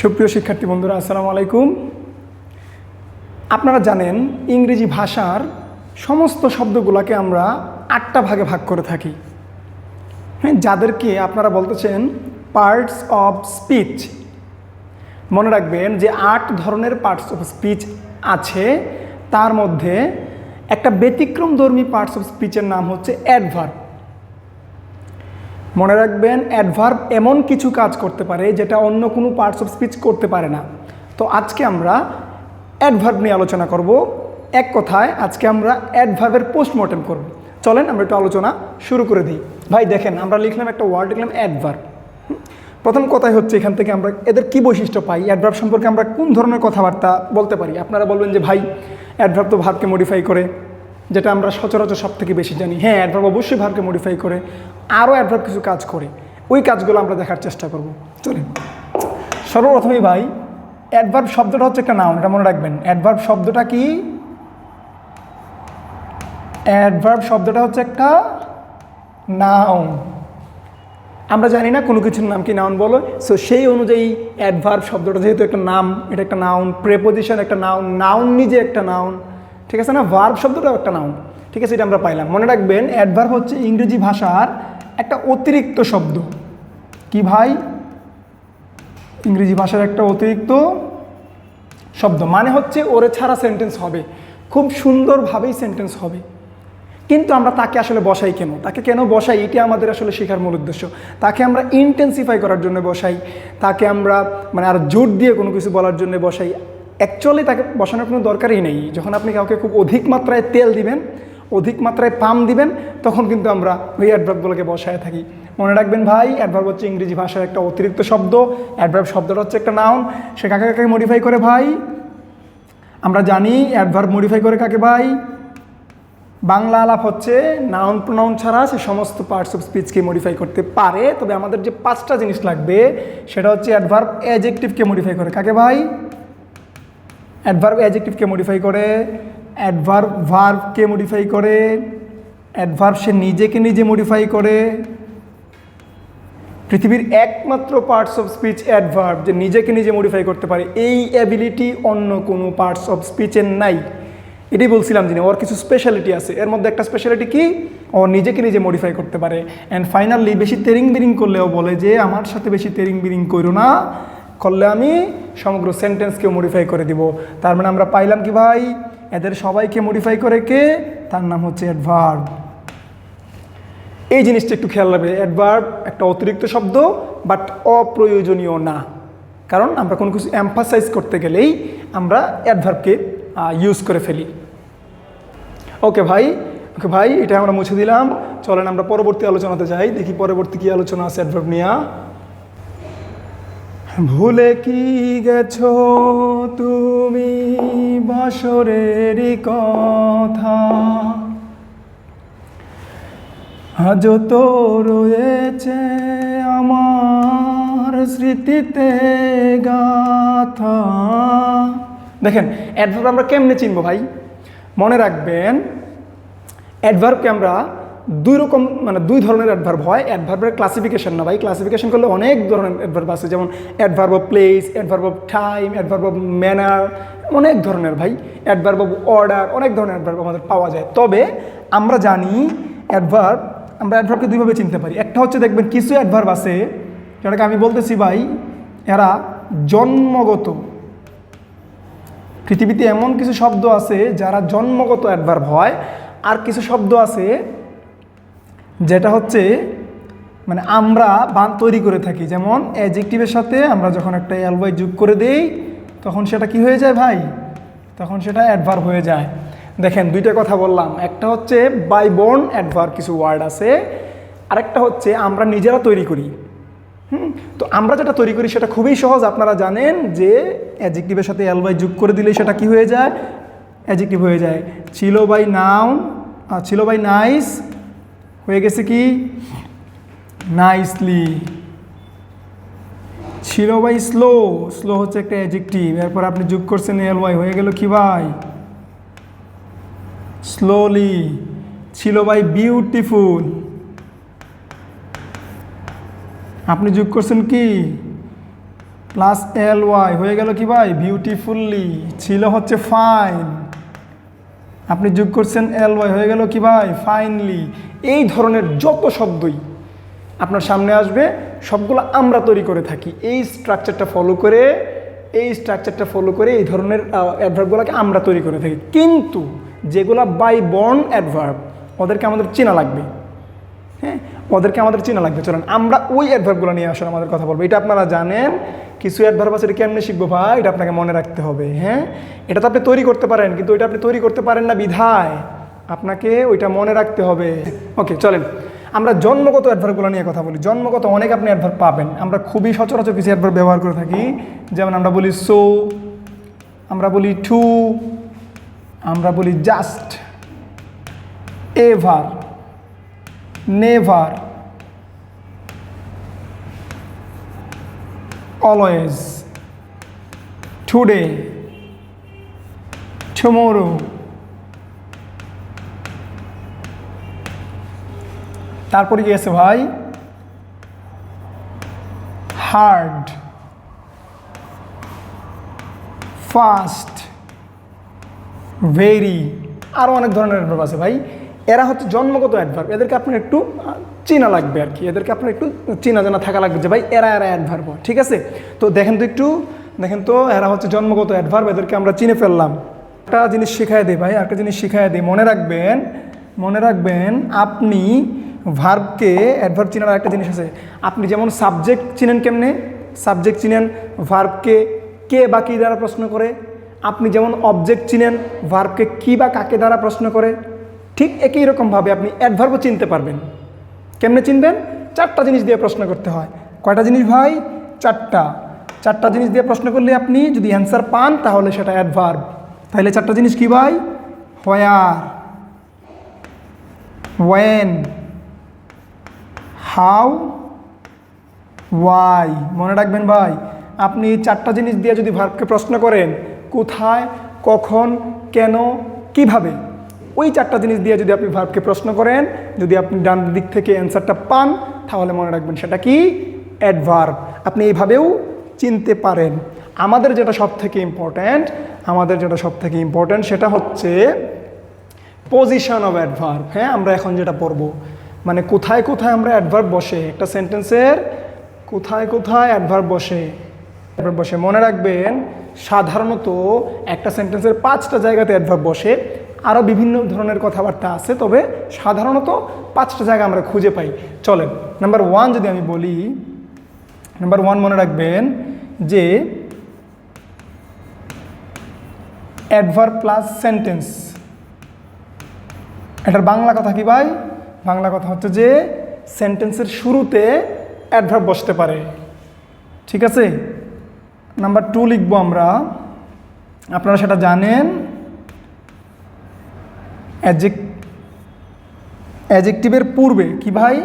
সুপ্রিয় শিক্ষার্থী বন্ধুরা, আসসালামু আলাইকুম। আপনারা জানেন, ইংরেজি ভাষার সমস্ত শব্দগুলোকে আমরা আটটা ভাগে ভাগ করে থাকি। হ্যাঁ যাদেরকে আপনারা বলতেছেন পার্টস অফ স্পিচ মনে রাখবেন যে আট ধরনের পার্টস অফ স্পিচ আছে। তার মধ্যে একটা ব্যতিক্রমধর্মী পার্টস অফ স্পিচের নাম হচ্ছে অ্যাডভার্ব মনে রাখবেন অ্যাডভার্ব এমন কিছু কাজ করতে পারে যেটা অন্য কোনো পার্টস অফ স্পিচ করতে পারে না। তো আজকে আমরা অ্যাডভার্ব নিয়ে আলোচনা করব। এক কথায় আজকে আমরা অ্যাডভার্বের পোস্টমর্টেম করব। চলেন আমরা একটু আলোচনা শুরু করে দিই। ভাই, দেখেন, আমরা লিখলাম একটা ওয়ার্ড লিখলাম অ্যাডভার্ব প্রথম কথাই হচ্ছে এখান থেকে আমরা এদের কি বৈশিষ্ট্য পাই অ্যাডভার্ব সম্পর্কে আমরা কোন ধরনের কথাবার্তা বলতে পারি? আপনারা বলবেন যে, ভাই অ্যাডভার্ব তো ভাবকে মডিফাই করে। যেটা আমরা সচরাচর সব থেকে বেশি জানি। হ্যাঁ অ্যাডভার্ব অবশ্যই ভার্বকে মডিফাই করে, আরও অ্যাডভার্ব কিছু কাজ করে। ওই কাজগুলো আমরা দেখার চেষ্টা করব। চলেন। সর্বপ্রথমেই ভাই অ্যাডভার্ব শব্দটা হচ্ছে একটা নাউন এটা মনে রাখবেন। অ্যাডভার্ব শব্দটা কি? অ্যাডভার্ব শব্দটা হচ্ছে একটা নাউন আমরা জানি না কোনো কিছুর নাম কি নাউন বলো। সো সেই অনুযায়ী অ্যাডভার্ব শব্দটা যেহেতু একটা নাম, এটা একটা নাউন প্রেপোজিশন একটা নাউন নাউন নিজে একটা নাউন ঠিক আছে না? ভার্ব শব্দটাও একটা নাউন ঠিক আছে, এটা আমরা পাইলাম। মনে রাখবেন অ্যাডভার্ব হচ্ছে ইংরেজি ভাষার একটা অতিরিক্ত শব্দ। কি ভাই? ইংরেজি ভাষার একটা অতিরিক্ত শব্দ। মানে হচ্ছে ওরে ছাড়া সেন্টেন্স হবে। খুব সুন্দরভাবেই সেন্টেন্স হবে। কিন্তু আমরা তাকে আসলে বসাই কেন? তাকে কেন বসাই? এটি আমাদের আসলে শেখার মূল উদ্দেশ্য। তাকে আমরা ইন্টেন্সিফাই করার জন্য বসাই। তাকে আমরা মানে আর জোর দিয়ে কোনো কিছু বলার জন্য বসাই। অ্যাকচুয়ালি তাকে বসানোর কোনো দরকারই নেই। যখন আপনি কাউকে খুব অধিক মাত্রায় তেল দিবেন, অধিক মাত্রায় পাম দিবেন, তখন কিন্তু আমরা ওই অ্যাডভার্বগুলোকে বসায় থাকি। মনে রাখবেন ভাই অ্যাডভার্ব হচ্ছে ইংরেজি ভাষার একটা অতিরিক্ত শব্দ। অ্যাডভার্ব শব্দটা হচ্ছে একটা নাউন সে কাকে কাকে মডিফাই করে ভাই? আমরা জানি অ্যাডভার্ব মডিফাই করে কাকে ভাই? বাংলা আলাপ হচ্ছে নাউন প্রনাউন ছাড়া সে সমস্ত পার্টস অফ স্পিচকে মডিফাই করতে পারে। তবে আমাদের যে পাঁচটা জিনিস লাগবে, সেটা হচ্ছে অ্যাডভার্ব অ্যাজেক্টিভকে মডিফাই করে। কাকে ভাই? অ্যাডভার্ব অ্যাজেক্টিভকে মডিফাই করে অ্যাডভার্ব ভার্বকে মডিফাই করে অ্যাডভার্ব সে নিজেকে নিজে মডিফাই করে। পৃথিবীর একমাত্র পার্টস অফ স্পিচ অ্যাডভার্ব যে নিজেকে নিজে মডিফাই করতে পারে, এই অ্যাবিলিটি অন্য কোনো পার্টস অফ স্পিচের নাই। এটাই বলছিলাম যিনি, ওর কিছু স্পেশালিটি আছে। এর মধ্যে একটা স্পেশালিটি কি? ও নিজেকে নিজে মডিফাই করতে পারে। অ্যান্ড ফাইনালি বেশি তেরিং বিরিং করলেও বলে যে, আমার সাথে বেশি তেরিং বিরিং করো না। করলে আমি সমগ্র সেন্টেন্সকে মডিফাই করে দিব। তার মানে আমরা পাইলাম কি ভাই? এদের সবাইকে মডিফাই করে কে? তার নাম হচ্ছে অ্যাডভার্ব এই জিনিসটা একটু খেয়াল রাখবে। অ্যাডভার্ব একটা অতিরিক্ত শব্দ বাট অপ্রয়োজনীয় না। কারণ আমরা কোনো কিছু এমফাসাইজ করতে গেলেই আমরা অ্যাডভার্বকে ইউজ করে ফেলি। ওকে ভাই ওকে ভাই, এটা আমরা মুছে দিলাম। চলেন আমরা পরবর্তী আলোচনাতে যাই। দেখি পরবর্তী কী আলোচনা আছে অ্যাডভার্ব নিয়ে। ভুলে কি গেছো তুমি বছরেরই কথা? আজ তো রয়েছে আমার স্মৃতিতে গাথা। দেখেন অ্যাডভার্ব আমরা কেমনে চিনবো ভাই? মনে রাখবেন অ্যাডভার্বকে আমরা দুই রকম মানে দুই ধরনের অ্যাডভার্ব হয়। অ্যাডভার্বের ক্লাসিফিকেশন না ভাই ক্লাসিফিকেশন করলে অনেক ধরনের অ্যাডভার্ব আছে। যেমন adverb of place adverb of time adverb of manner অনেক ধরনের ভাই। অ্যাডভার্ব অফ অর্ডার অনেক ধরনের অ্যাডভার্ব আমাদের পাওয়া যায়। তবে আমরা জানি অ্যাডভার্ব আমরা অ্যাডভার্বকে দুইভাবে চিনতে পারি। একটা হচ্ছে দেখবেন কিছু অ্যাডভার্ব আছে, যেটাকে আমি বলতেছি ভাই, এরা জন্মগত। পৃথিবীতে এমন কিছু শব্দ আছে যারা জন্মগত অ্যাডভার্ব হয়। আর কিছু শব্দ আছে যেটা হচ্ছে মানে আমরা বান তৈরি করে থাকি। যেমন অ্যাজেক্টিভের সাথে আমরা যখন একটা এলওয়াই যোগ করে দেই, তখন সেটা কি হয়ে যায় ভাই? তখন সেটা অ্যাডভার্ব হয়ে যায়। দেখেন, দুইটা কথা বললাম। একটা হচ্ছে বাই বর্ন অ্যাডভার্ব কিছু ওয়ার্ড আছে। আরেকটা হচ্ছে আমরা নিজেরা তৈরি করি। হুম? তো আমরা যেটা তৈরি করি সেটা খুবই সহজ। আপনারা জানেন যে অ্যাজেক্টিভের সাথে এলওয়াই যোগ করে দিলে সেটা কি হয়ে যায়? অ্যাজেক্টিভ হয়ে যায়। ছিল বাই নাউন ছিল বাই নাইস হয়ে গেছে কি? নাইসলি ছিল বাই স্লো স্লো হচ্ছে একটা অ্যাজেক্টিভ এরপর আপনি যোগ করছেন এল ওয়াই হয়ে গেল কি ভাই? স্লোলি ছিল বাই বিউটিফুল আপনি যোগ করছেন কি? প্লাস এল ওয়াই হয়ে গেল কি ভাই? বিউটিফুললি ছিল হচ্ছে ফাইন আপনি যোগ করছেন এল ওয়াই হয়ে গেল কি ভাই? ফাইনলি এই ধরনের যত শব্দই আপনার সামনে আসবে, সবগুলো আমরা তৈরি করে থাকি। এই স্ট্রাকচারটা ফলো করে, এই স্ট্রাকচারটা ফলো করে এই ধরনের অ্যাডভার্বগুলোকে আমরা তৈরি করে থাকি। কিন্তু যেগুলো বাই বর্ন অ্যাডভার্ব ওদেরকে আমাদের চেনা লাগবে। হ্যাঁ? ওদেরকে আমাদের চেনা লাগবে। চলেন, আমরা ওই অ্যাডভার্বগুলো নিয়ে আসলে আমাদের কথা বলব। এটা আপনারা জানেন, কিছু অ্যাডভার্ব আছে, এটা কেমনে শিখব ভাই? এটা আপনাকে মনে রাখতে হবে হ্যাঁ? এটা তো আপনি তৈরি করতে পারেন, কিন্তু ওইটা আপনি তৈরি করতে পারেন না বিধায়। আপনাকে ওইটা মনে রাখতে হবে। ওকে, চলেন। আমরা জন্মগত অ্যাডভার্বগুলো নিয়ে কথা বলি। জন্মগত অনেক আপনি অ্যাডভার্ব পাবেন। আমরা খুবই সচরাচর কিছু অ্যাডভার্ব ব্যবহার করে থাকি। যেমন আমরা বলি সো আমরা বলি টু আমরা বলি just ever never always today tomorrow তারপরে কি আছে ভাই? হার্ড ফাস্ট ভেরি আরও অনেক ধরনের অ্যাডভার্ব আছে ভাই। এরা হচ্ছে জন্মগত অ্যাডভার্ব এদেরকে আপনার একটু চেনা লাগবে আর কি। এদেরকে আপনার একটু চেনা জানা থাকা লাগবে যে, ভাই, এরা এরা অ্যাডভার্ব ঠিক আছে? তো দেখেন তো একটু, দেখেন তো, এরা হচ্ছে জন্মগত অ্যাডভার্ব এদেরকে আমরা চিনে ফেললাম। একটা জিনিস শেখায় দিই, ভাই একটা জিনিস শেখায় দিই। মনে রাখবেন মনে রাখবেন, আপনি ভার্বকে অ্যাডভার্ব চেনার একটা জিনিস আছে। আপনি যেমন সাবজেক্ট চিনেন কেমনে? সাবজেক্ট চিনেন ভার্বকে কে বা কী দ্বারা প্রশ্ন করে? আপনি যেমন অবজেক্ট চিনেন ভার্বকে কী বা কাকে দ্বারা প্রশ্ন করে? ঠিক একই রকমভাবে আপনি অ্যাডভার্বও চিনতে পারবেন। কেমনে চিনবেন? চারটা জিনিস দিয়ে প্রশ্ন করতে হয়। কয়টা জিনিস ভাই? চারটা। চারটা জিনিস দিয়ে প্রশ্ন করলে আপনি যদি অ্যান্সার পান, তাহলে সেটা অ্যাডভার্ব তাহলে চারটা জিনিস কি ভাই? হোয়ার ওয়েন হাউ ওয়াই মনে রাখবেন ভাই, আপনি চারটা জিনিস দিয়ে যদি ভার্বকে প্রশ্ন করেন, কোথায়, কখন, কেন, কীভাবে ওই চারটা জিনিস দিয়ে যদি আপনি ভার্বকে প্রশ্ন করেন, যদি আপনি ডান দিক থেকে অ্যান্সারটা পান, তাহলে মনে রাখবেন সেটা কি? অ্যাডভার্ব আপনি এইভাবেও চিনতে পারেন। আমাদের যেটা সব থেকে ইম্পর্ট্যান্ট আমাদের যেটা সব থেকে ইম্পর্ট্যান্ট সেটা হচ্ছে পজিশন অফ অ্যাডভার্ব হ্যাঁ আমরা এখন যেটা পড়ব মানে কোথায় কোথায় আমরা অ্যাডভার্ব বসে, একটা সেন্টেন্সের কোথায় কোথায় অ্যাডভার্ব বসে। অ্যাডভার্ব বসে। মনে রাখবেন, সাধারণত একটা সেন্টেন্সের পাঁচটা জায়গাতে অ্যাডভার্ব বসে আরও বিভিন্ন ধরনের কথাবার্তা আছে, তবে সাধারণত পাঁচটা জায়গা আমরা খুঁজে পাই। চলেন নাম্বার ওয়ান যদি আমি বলি নাম্বার ওয়ান মনে রাখবেন যে অ্যাডভার্ব প্লাস সেন্টেন্স এটার বাংলা কথা কি ভাই? বাংলা কথা হচ্ছে যে সেন্টেন্সের শুরুতে অ্যাডভার্ব বসতে পারে। ঠিক আছে? নাম্বার টু লিখব আমরা। আপনারা সেটা জানেন। অ্যাজেক্টিভের পূর্বে কি ভাই?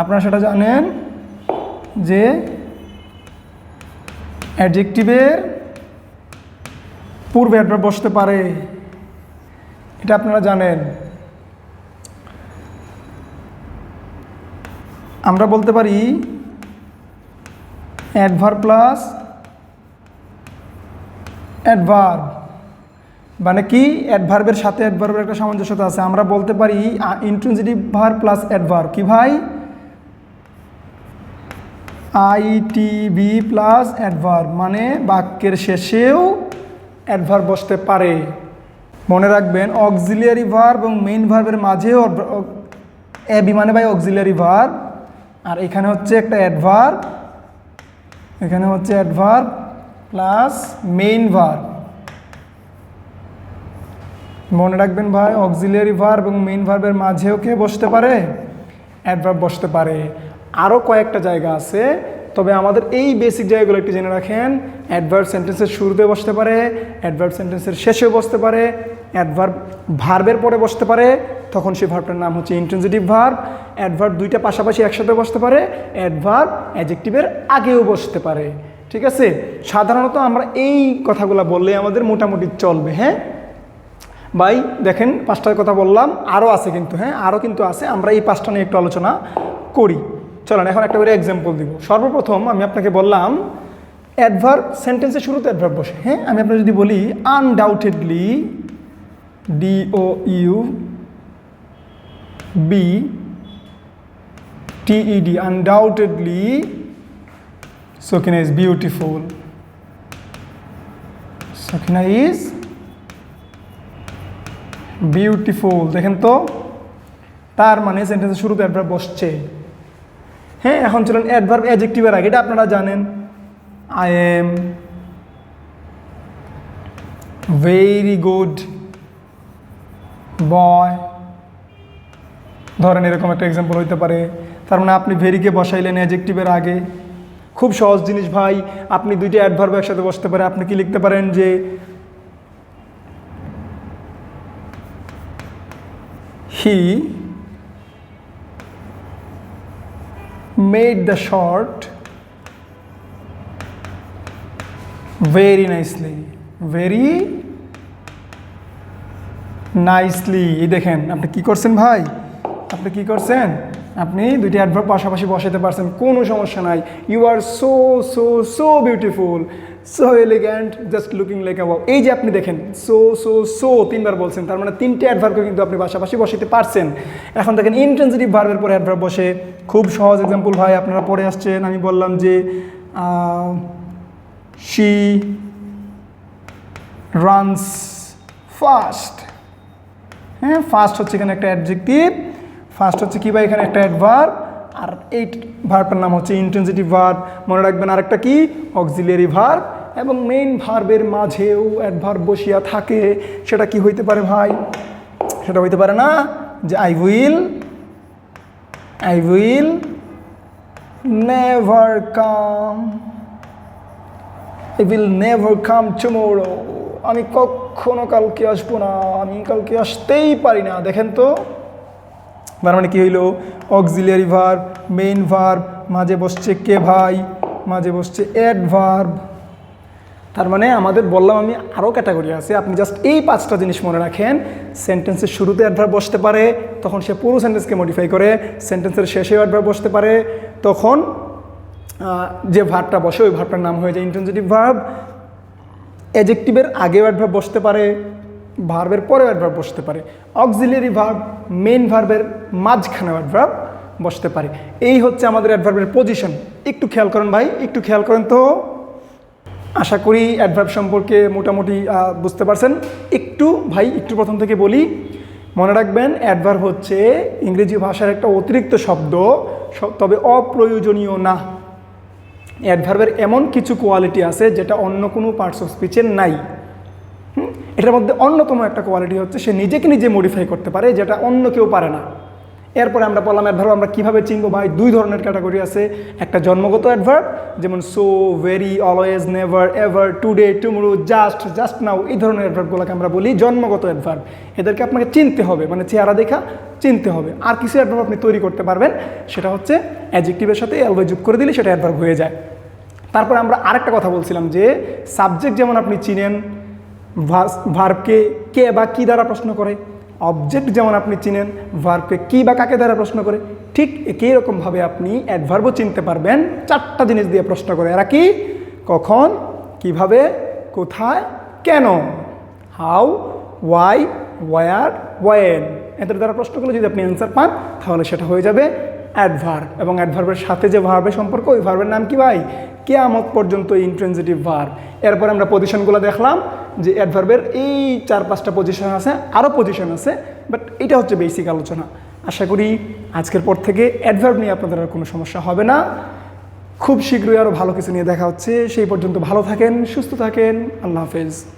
আপনারা সেটা জানেন যে অ্যাডজেক্টিভের পূর্বে অ্যাডভার্ব বসতে পারে। এটা আপনারা জানেন। আমরা বলতে পারি অ্যাডভার প্লাস অ্যাডভার্ব মানে কি অ্যাডভার্বের সাথে অ্যাডভার্বের একটা সামঞ্জস্যতা আছে, আমরা বলতে পারি ইন্ট্রোজিটিভ ভার প্লাস অ্যাডভার্ব কি ভাই? আইটিভি প্লাস অ্যাডভার্ব মানে বাক্যের শেষেও অ্যাডভার্ব বসতে পারে। মনে রাখবেন অক্সিলিয়ারি ভার্ব এবং মেইন ভার্বের মাঝেও এবি মানে ভাই অক্সিলিয়ারি ভার্ব আর এখানে হচ্ছে একটা অ্যাডভার্ব এখানে হচ্ছে অ্যাডভার্ব প্লাস মেইন ভার্ব মনে রাখবেন ভাই অক্সিলিয়ারি ভার্ব এবং মেইন ভার্বের মাঝেও কে বসতে পারে? অ্যাডভার্ব বসতে পারে। আরও কয়েকটা জায়গা আছে, তবে আমাদের এই বেসিক জায়গাগুলো একটু জেনে রাখেন। অ্যাডভার্ব সেন্টেন্সের শুরুতে বসতে পারে অ্যাডভার্ব সেন্টেন্সের শেষেও বসতে পারে অ্যাডভার্ব ভার্বের পরে বসতে পারে, তখন সেই ভার্বটার নাম হচ্ছে ইন্টেন্সিটিভ ভার্ব অ্যাডভার্ব দুইটা পাশাপাশি একসাথে বসতে পারে অ্যাডভার্ব অ্যাজেক্টিভের আগেও বসতে পারে। ঠিক আছে? সাধারণত আমরা এই কথাগুলো বললে আমাদের মোটামুটি চলবে হ্যাঁ? ভাই, দেখেন পাঁচটার কথা বললাম আরও আছে কিন্তু হ্যাঁ আরও কিন্তু আছে, আমরা এই পাঁচটা নিয়ে একটু আলোচনা করি। চলেন, এখন একটা করে এক্সাম্পল দিব। সর্বপ্রথম আমি আপনাকে বললাম অ্যাডভার্ব সেন্টেন্সের শুরুতে অ্যাডভার্ব বসে হ্যাঁ আমি আপনার যদি বলি undoubtedly D O U B T E D undoubtedly Sakina is beautiful Sakina is beautiful দেখেন তো? তার মানে সেন্টেন্সের শুরুতে অ্যাডভার্ব বসছে। হ্যাঁ এখন চলেন অ্যাডভার্ব অ্যাজেক্টিভের আগে। এটা আপনারা জানেন। I am very good boy ধরেন এরকম একটা এক্সাম্পল হইতে পারে। তার মানে আপনি ভেরিকে বসাইলেন অ্যাজেক্টিভের আগে। খুব সহজ জিনিস ভাই। আপনি দুইটা অ্যাডভার্ব একসাথে বসতে পারে। আপনি কি লিখতে পারেন যে he made the shot very nicely, very nicely এই দেখেন, আপনি কি করছেন ভাই? আপনি কি করছেন? আপনি দুইটি অ্যাডভার্ব পাশাপাশি বসাতে পারছেন, কোনো সমস্যা নাই। You are so so so beautiful so elegant just looking like about এই যে আপনি দেখেন সো সো সো তিনবার বলছেন, তার মানে তিনটে অ্যাডভার্বকে কিন্তু আপনি পাশাপাশি বসাতে পারছেন। এখন দেখেন ইন্টেন্সিটিভ ভার্বের পরে অ্যাডভার্ব বসে, খুব সহজ এক্সাম্পল ভাই, আপনারা পড়ে আসছেন, আমি বললাম যে শি রানস ফাস্ট হ্যাঁ ফার্স্ট হচ্ছে এখানে একটা অ্যাডজেক্টিভ ফার্স্ট হচ্ছে কী ভাই, এখানে একটা অ্যাডভার্ব আর এই ভার্বটার নাম হচ্ছে ইন্টেন্সিটিভ ভার্ব মনে রাখবেন আরেকটা কি? অক্সিলিয়ারি ভার্ব এবং মেইন ভার্বের মাঝেও অ্যাডভার্ব বসিয়া থাকে। সেটা কি হইতে পারে ভাই? সেটা হইতে পারে না যে I will I will never come I will never come tomorrow আমি কখনো কালকে আসব না, আমি কালকে আসতেই পারি না। দেখেন তো, তার মানে কী হইল? অক্সিলিয়ারি ভার্ব মেইন ভার্ব মাঝে বসছে কে ভাই? মাঝে বসছে অ্যাডভার্ব তার মানে আমাদের বললাম আমি আরও ক্যাটাগরি আছে। আপনি জাস্ট এই পাঁচটা জিনিস মনে রাখেন। সেন্টেন্সের শুরুতে অ্যাডভার্ব বসতে পারে, তখন সে পুরো সেন্টেন্সকে মডিফাই করে, সেন্টেন্সের শেষেও অ্যাডভার্ব বসতে পারে, তখন যে ভাবটা বসে, ওই ভার্বটার নাম হয়ে যায় ইন্টেন্সিটিভ ভার্ব অ্যাজেক্টিভের আগেও অ্যাডভার্ব বসতে পারে ভার্বের পরেও অ্যাডভার্ব বসতে পারে। অক্সিলিয়ারি ভার্ব মেন ভার্বের মাঝখানে অ্যাডভার্ব বসতে পারে। এই হচ্ছে আমাদের অ্যাডভার্বের পজিশন একটু খেয়াল করেন ভাই, একটু খেয়াল করেন তো। আশা করি অ্যাডভার্ব সম্পর্কে মোটামুটি বুঝতে পারছেন। একটু ভাই, একটু প্রথম থেকে বলি। মনে রাখবেন অ্যাডভার্ব হচ্ছে ইংরেজি ভাষার একটা অতিরিক্ত শব্দ তবে অপ্রয়োজনীয় না। অ্যাডভার্বের এমন কিছু কোয়ালিটি আছে যেটা অন্য কোনো পার্টস অফ স্পিচের নাই। এটার মধ্যে অন্যতম একটা কোয়ালিটি হচ্ছে, সে নিজেকে নিজে মডিফাই করতে পারে, যেটা অন্য কেউ পারে না। এরপরে আমরা বললাম অ্যাডভার্ব আমরা কীভাবে চিনবো ভাই? দুই ধরনের ক্যাটাগরি আছে। একটা জন্মগত অ্যাডভার্ব যেমন so very always never ever today tomorrow just just now এই ধরনের অ্যাডভার্বগুলোকে আমরা বলি জন্মগত অ্যাডভার্ব এদেরকে আপনাকে চিনতে হবে মানে চেহারা দেখা চিনতে হবে। আর কিছু অ্যাডভার্ব আপনি তৈরি করতে পারবেন, সেটা হচ্ছে অ্যাজেক্টিভের সাথে এলওয়ে যোগ করে দিলে সেটা অ্যাডভার্ব হয়ে যায়। তারপরে আমরা আরেকটা কথা বলছিলাম যে সাবজেক্ট যেমন আপনি চিনেন ভার্বকে কে বা কী দ্বারা প্রশ্ন করে? অবজেক্ট যেমন আপনি চিনেন ভার্বকে কী বা কাকে দ্বারা প্রশ্ন করে, ঠিক একই রকমভাবে আপনি অ্যাডভার্বও চিনতে পারবেন। চারটা জিনিস দিয়ে প্রশ্ন করে, এরা কি? কখন, কীভাবে, কোথায়, কেন হাউ ওয়াই ওয়ার ওয়েন এদের দ্বারা প্রশ্ন করলে যদি আপনি অ্যান্সার পান, তাহলে সেটা হয়ে যাবে অ্যাডভার্ব এবং অ্যাডভার্বের সাথে যে ভার্বের সম্পর্ক, ওই ভার্বের নাম কি ভাই? কেয়ামত পর্যন্ত ইন্ট্রেন্সিটিভ ভার্ব এরপর আমরা পজিশনগুলো দেখলাম। যে অ্যাডভার্বের এই চার পাঁচটা পজিশন আছে আরও পজিশন আছে বাট এটা হচ্ছে বেসিক আলোচনা। আশা করি আজকের পর থেকে অ্যাডভার্ব নিয়ে আপনাদের আর কোনো সমস্যা হবে না। খুব শীঘ্রই আরও ভালো কিছু নিয়ে দেখা হচ্ছে। সেই পর্যন্ত ভালো থাকেন, সুস্থ থাকেন। আল্লাহ হাফেজ।